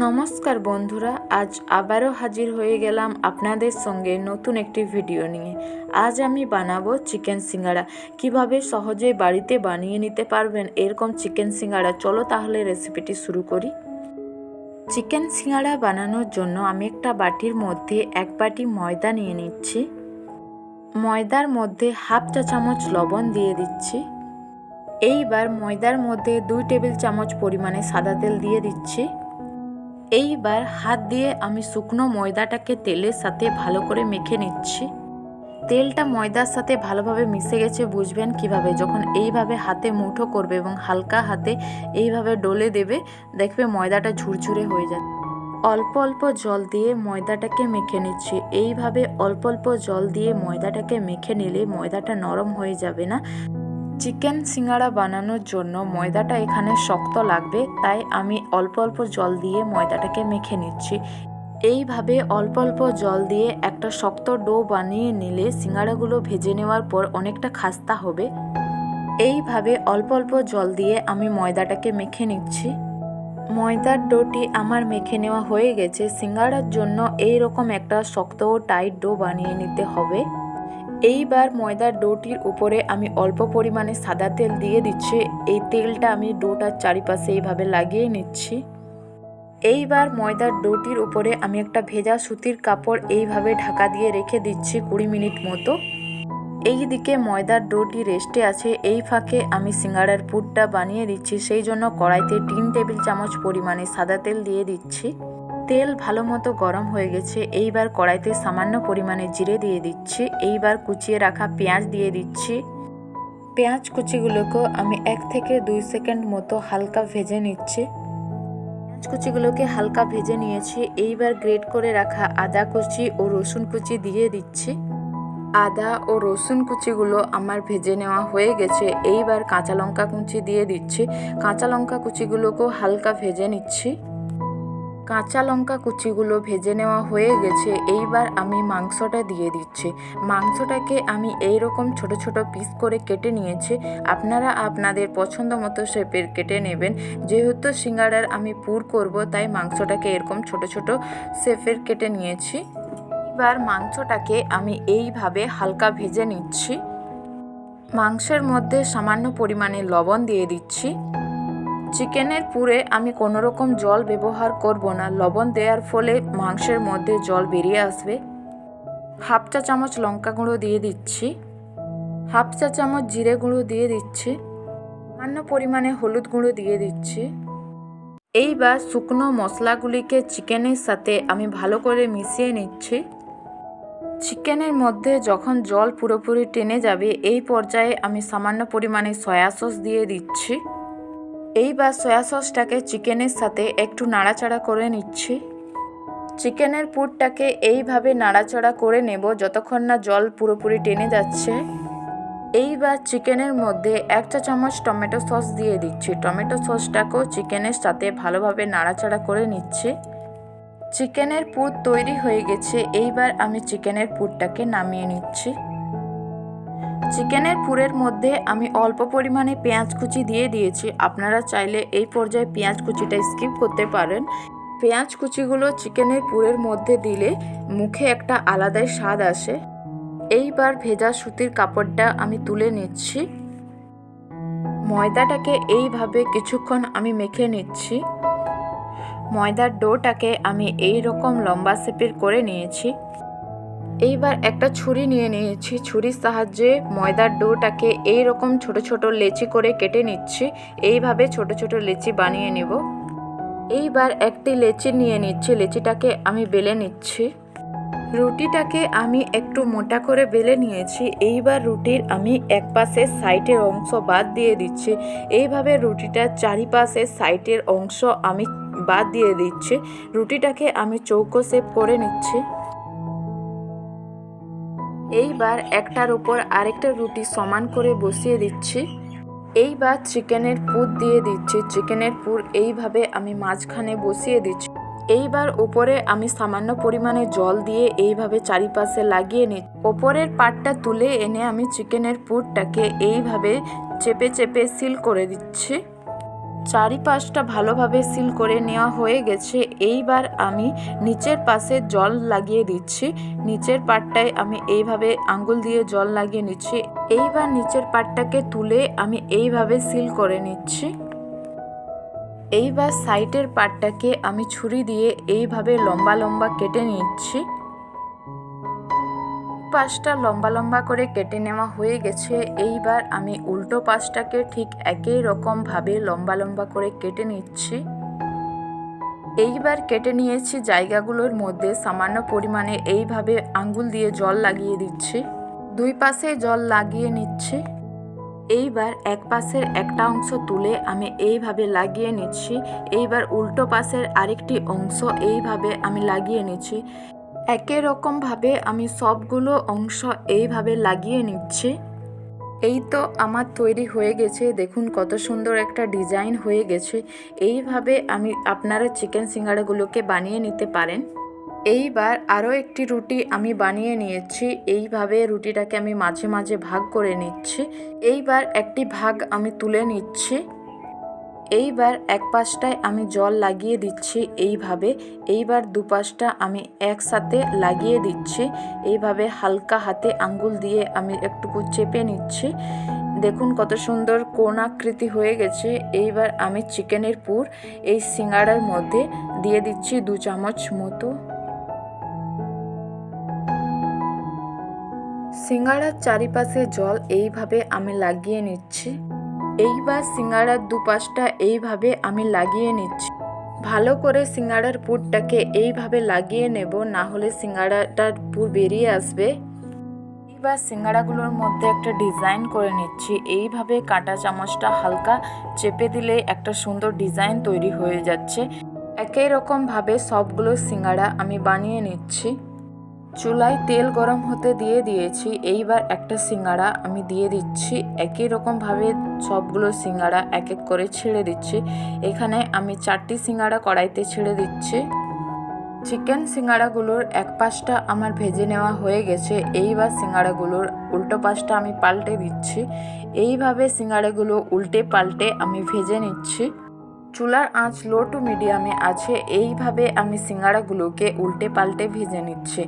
নমস্কার বন্ধুরা, আজ আবারও হাজির হয়ে গেলাম আপনাদের সঙ্গে নতুন একটি ভিডিও নিয়ে। আজ আমি বানাবো চিকেন সিঙ্গাড়া। কীভাবে সহজে বাড়িতে বানিয়ে নিতে পারবেন এরকম চিকেন সিঙ্গাড়া, চলো তাহলে রেসিপিটি শুরু করি। চিকেন সিঙ্গাড়া বানানোর জন্য আমি একটা বাটির মধ্যে এক বাটি ময়দা নিয়ে নিচ্ছি। ময়দার মধ্যে হাফ চা চামচ লবণ দিয়ে দিচ্ছি। এইবার ময়দার মধ্যে দুই টেবিল চামচ পরিমাণে সাদা তেল দিয়ে দিচ্ছি। এইবার হাত দিয়ে আমি শুকনো ময়দাটাকে তেলের সাথে ভালো করে মেখে নিচ্ছি। তেলটা ময়দার সাথে ভালোভাবে মিশে গেছে, বুঝবেন কীভাবে? যখন এইভাবে হাতে মুঠো করবে এবং হালকা হাতে এইভাবে ডলে দেবে, দেখবে ময়দাটা ঝুরঝুরে হয়ে যাবে অল্প অল্প জল দিয়ে ময়দাটাকে মেখে নিচ্ছি। এইভাবে অল্প অল্প জল দিয়ে ময়দাটাকে মেখে নিলে ময়দাটা নরম হয়ে যাবে না। চিকেন সিঙ্গাড়া বানানোর জন্য ময়দাটা এখানে শক্ত লাগবে, তাই আমি অল্প অল্প জল দিয়ে ময়দাটাকে মেখে নিচ্ছি। এইভাবে অল্প অল্প জল দিয়ে একটা শক্ত ডো বানিয়ে নিলে সিঙ্গাড়াগুলো ভেজে নেওয়ার পর অনেকটা খাস্তা হবে। এইভাবে অল্প অল্প জল দিয়ে আমি ময়দাটাকে মেখে নিচ্ছি। ময়দার ডোটি আমার মেখে নেওয়া হয়ে গেছে, সিঙ্গাড়ার জন্য এই রকম একটা শক্ত ও টাইট ডো বানিয়ে নিতে হবে। এইবার ময়দার ডোটির উপরে আমি অল্প পরিমাণে সাদা তেল দিয়ে দিচ্ছি। এই তেলটা আমি ডোটার চারিপাশে এইভাবে লাগিয়ে নিচ্ছি। এইবার ময়দার ডোটির উপরে আমি একটা ভেজা সুতির কাপড় এইভাবে ঢাকা দিয়ে রেখে দিচ্ছি কুড়ি মিনিট মতো। এই দিকে ময়দার ডোটি রেস্টে আছে, এই ফাঁকে আমি সিঙ্গাড়ার পুরটা বানিয়ে দিচ্ছি। সেই জন্য কড়াইতে তিন টেবিল চামচ পরিমাণে সাদা তেল দিয়ে দিচ্ছি। তেল ভালো মতো গরম হয়ে গেছে, এইবার কড়াইতে সামান্য পরিমাণে জিরে দিয়ে দিচ্ছি, এইবার কুচিয়ে রাখা পেঁয়াজ দিয়ে দিচ্ছি। পেঁয়াজ কুচিগুলোকে আমি এক থেকে দুই সেকেন্ড মতো হালকা ভেজে নিচ্ছি। পেঁয়াজ কুচিগুলোকে হালকা ভেজে নিয়েছি, এইবার গ্রেট করে রাখা আদা কুচি ও রসুন কুচি দিয়ে দিচ্ছি। আদা ও রসুন কুচিগুলো আমার ভেজে নেওয়া হয়ে গেছে, এইবার কাঁচা লঙ্কা কুচি দিয়ে দিচ্ছি। কাঁচা লঙ্কা কুচিগুলোকেও হালকা ভেজে নিচ্ছি। কাঁচা লঙ্কা কুচিগুলো ভেজে নেওয়া হয়ে গেছে, এইবার আমি মাংসটা দিয়ে দিচ্ছি। মাংসটাকে আমি এই রকম ছোট ছোট পিস করে কেটে নিয়েছি। আপনারা আপনাদের পছন্দ মতো শেপের কেটে নেবেন। যেহেতু সিঙ্গাড়ার আমি পুর করব, তাই মাংসটাকে এরকম ছোট ছোট শেপের কেটে নিয়েছি। এবার মাংসটাকে আমি এইভাবে হালকা ভেজে নিচ্ছি। মাংসের মধ্যে সামান্য পরিমাণে লবণ দিয়ে দিচ্ছি। চিকেনের পুরে আমি কোনো রকম জল ব্যবহার করব না। লবণ দেওয়ার ফলে মাংসের মধ্যে জল বেরিয়ে আসবে। হাফ চা চামচ লঙ্কা গুঁড়ো দিয়ে দিচ্ছি। হাফ চা চামচ জিরে গুঁড়ো দিয়ে দিচ্ছি। সামান্য পরিমাণে হলুদ গুঁড়ো দিয়ে দিচ্ছি। এইবার শুকনো মশলাগুলিকে চিকেনের সাথে আমি ভালো করে মিশিয়ে নিচ্ছি। চিকেনের মধ্যে যখন জল পুরোপুরি টেনে যাবে, এই পর্যায়ে আমি সামান্য পরিমাণে সয়া সস দিয়ে দিচ্ছি। এইবার সয়া সসটাকে চিকেনের সাথে একটু নাড়াচাড়া করে নিচ্ছি। চিকেনের পুরটাকে এইভাবে নাড়াচাড়া করে নেব যতক্ষণ না জল পুরোপুরি টেনে যাচ্ছে। এইবার চিকেনের মধ্যে এক চা চামচ টমেটো সস দিয়ে দিচ্ছি। টমেটো সসটাকেও চিকেনের সাথে ভালোভাবে নাড়াচাড়া করে নিচ্ছি। চিকেনের পুর তৈরি হয়ে গেছে। এইবার আমি চিকেনের পুরটাকে নামিয়ে নিচ্ছি। চিকেনের পুরের মধ্যে আমি অল্প পরিমাণে পেঁয়াজ কুচি দিয়ে দিয়েছি। আপনারা চাইলে এই পর্যায়ে পেঁয়াজ কুচিটা স্কিপ করতে পারেন। পেঁয়াজ কুচিগুলো চিকেনের পুরের মধ্যে দিলে মুখে একটা আলাদাই স্বাদ আসে। এইবার ভেজা সুতির কাপড়টা আমি তুলে নিচ্ছি। ময়দাটাকে এইভাবে কিছুক্ষণ আমি মেখে নিচ্ছি। ময়দার ডোটাকে আমি এই রকম লম্বা শেপের করে নিয়েছি। এইবার একটা ছুরি নিয়ে নিয়েছি। ছুরির সাহায্যে ময়দার ডোটাকে এই রকম ছোট ছোট লেচি করে কেটে নিচ্ছি। এইভাবে ছোট ছোট লেচি বানিয়ে নেব। এইবার একটি লেচি নিয়ে নিচ্ছি। লেচিটাকে আমি বেলে নিচ্ছি। রুটিটাকে আমি একটু মোটা করে বেলে নিয়েছি। এইবার রুটির আমি এক সাইডের অংশ বাদ দিয়ে দিচ্ছি। এইভাবে রুটিটার চারিপাশের সাইডের অংশ আমি বাদ দিয়ে দিচ্ছি। রুটিটাকে আমি চৌকো শেপ করে নিচ্ছি। এইবার একটার উপর আরেকটা রুটি সমান করে বসিয়ে দিচ্ছি। এইবার চিকেনের পুর দিয়ে দিচ্ছি। চিকেনের পুর এইভাবে আমি মাঝখানে বসিয়ে দিচ্ছি। এইবার উপরে আমি সামান্য পরিমাণে জল দিয়ে এইভাবে চারিপাশে লাগিয়ে নিই ওপরের পাটটা তুলে এনে আমি চিকেনের পুরটাকে এইভাবে চেপে চেপে সিল করে দিচ্ছি। চারিপাশটা ভালোভাবে সিল করে নেওয়া হয়ে গেছে। এইবার আমি নিচের পাশে জল লাগিয়ে দিচ্ছি। নিচের পাটটায় আমি এইভাবে আঙ্গুল দিয়ে জল লাগিয়ে নিচ্ছি। এইবার নিচের পাটটাকে তুলে আমি এইভাবে সিল করে নিচ্ছি। এইবার সাইটের পাটটাকে আমি ছুরি দিয়ে এইভাবে লম্বা লম্বা কেটে নিচ্ছি। পাশটা লম্বা লম্বা করে কেটে নেওয়া হয়ে গেছে, এইবার আমি উল্টো পাশটাকে ঠিক একই রকমভাবে লম্বা লম্বা করে কেটে নিচ্ছি। এইবার কেটে নিয়েছি জায়গাগুলোর মধ্যে সামান্য পরিমাণে এইভাবে আঙ্গুল দিয়ে জল লাগিয়ে দিচ্ছি। দুই পাশে জল লাগিয়ে নিচ্ছি। এইবার এক পাশের একটা অংশ তুলে আমি এইভাবে লাগিয়ে নিচ্ছি। এইবার উল্টো পাশের আরেকটি অংশ এইভাবে আমি লাগিয়ে নিচ্ছি। একই রকমভাবে আমি সবগুলো অংশ এইভাবে লাগিয়ে নিচ্ছি। এই তো আমার তৈরি হয়ে গেছে। দেখুন কত সুন্দর একটা ডিজাইন হয়ে গেছে। এইভাবে আমি আপনারা চিকেন সিঙ্গাড়াগুলোকে বানিয়ে নিতে পারেন। এইবার আরও একটি রুটি আমি বানিয়ে নিয়েছি। এইভাবে রুটিটাকে আমি মাঝে মাঝে ভাগ করে নিচ্ছি। এইবার একটি ভাগ আমি তুলে নিচ্ছি। এইবার এক পাশটায় আমি জল লাগিয়ে দিচ্ছি এইভাবে, এইবার দুপাশটা আমি একসাথে লাগিয়ে দিচ্ছি, এইভাবে হালকা হাতে আঙ্গুল দিয়ে আমি একটুকু চেপে নিচ্ছি। দেখুন কত সুন্দর কোন আকৃতি হয়ে গেছে। এইবার আমি চিকেনের পুর এই সিঙ্গাড়ার মধ্যে দিয়ে দিচ্ছি দু চামচ মতো। সিঙ্গাড়ার চারিপাশে জল এইভাবে আমি লাগিয়ে নিচ্ছি। এইবার সিঙ্গাড়ার দুপাশটা এইভাবে আমি লাগিয়ে নিচ্ছি। ভালো করে সিঙ্গাড়ার পুরটাকে এইভাবে লাগিয়ে নেব, না হলে সিঙ্গাড়াটার পুর বেরিয়ে আসবে। এইবার সিঙ্গাড়াগুলোর মধ্যে একটা ডিজাইন করে নিচ্ছি। এইভাবে কাঁটা চামচটা হালকা চেপে দিলে একটা সুন্দর ডিজাইন তৈরি হয়ে যাচ্ছে। একই রকমভাবে সবগুলো সিঙ্গাড়া আমি বানিয়ে নিচ্ছি। চুলায় তেল গরম হতে দিয়ে দিয়েছি, এইবার একটা সিঙ্গাড়া আমি দিয়ে দিচ্ছি। একই রকমভাবে সবগুলো সিঙ্গাড়া এক এক করে ছেড়ে দিচ্ছি। এখানে আমি চারটি সিঙ্গাড়া কড়াইতে ছেড়ে দিচ্ছি। চিকেন সিঙ্গাড়াগুলোর এক পাশটা আমার ভেজে নেওয়া হয়ে গেছে, এইবার সিঙ্গাড়াগুলোর উল্টো পাশটা আমি পাল্টে দিচ্ছি। এইভাবে সিঙ্গাড়াগুলো উল্টে পাল্টে আমি ভেজে নিচ্ছি। চুলার আঁচ লো টু মিডিয়ামে আছে, এইভাবে আমি সিঙ্গাড়াগুলোকে উল্টে পাল্টে ভেজে নিচ্ছি।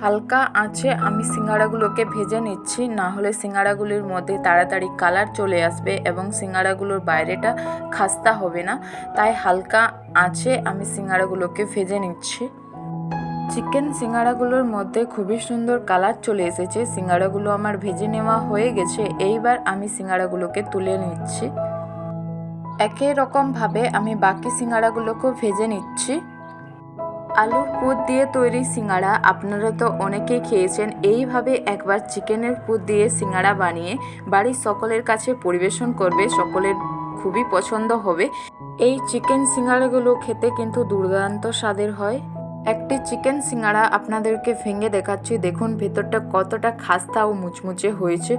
হালকা আঁচে আমি সিঙ্গাড়াগুলোকে ভেজে নিচ্ছি না হলে সিঙ্গাড়াগুলির মধ্যে তাড়াতাড়ি কালার চলে আসবে এবং সিঙ্গাড়াগুলোর বাইরেটা খাস্তা হবে না। তাই হালকা আঁচে আমি সিঙ্গাড়াগুলোকে ভেজে নিচ্ছি। চিকেন সিঙ্গাড়াগুলোর মধ্যে খুবই সুন্দর কালার চলে এসেছে। সিঙ্গাড়াগুলো আমার ভেজে নেওয়া হয়ে গেছে, এইবার আমি সিঙ্গাড়াগুলোকে তুলে নিচ্ছি। একই রকমভাবে আমি বাকি সিঙ্গাড়াগুলোকেও ভেজে নিচ্ছি। আলুর পুর দিয়ে তৈরি সিঙ্গাড়া আপনারা তো অনেকেই খেয়েছেন। এইভাবে একবার চিকেনের পুর দিয়ে সিঙ্গাড়া বানিয়ে বাড়ির সকলের কাছে পরিবেশন করবে, সকলের খুবই পছন্দ হবে। এই চিকেন সিঙ্গাড়াগুলো খেতে কিন্তু দুর্দান্ত স্বাদের হয়। একটি চিকেন সিঙ্গাড়া আপনাদেরকে ভেঙে দেখাচ্ছি। দেখুন, ভেতরটা কতটা খাস্তা ও মুচমুচে হয়েছে।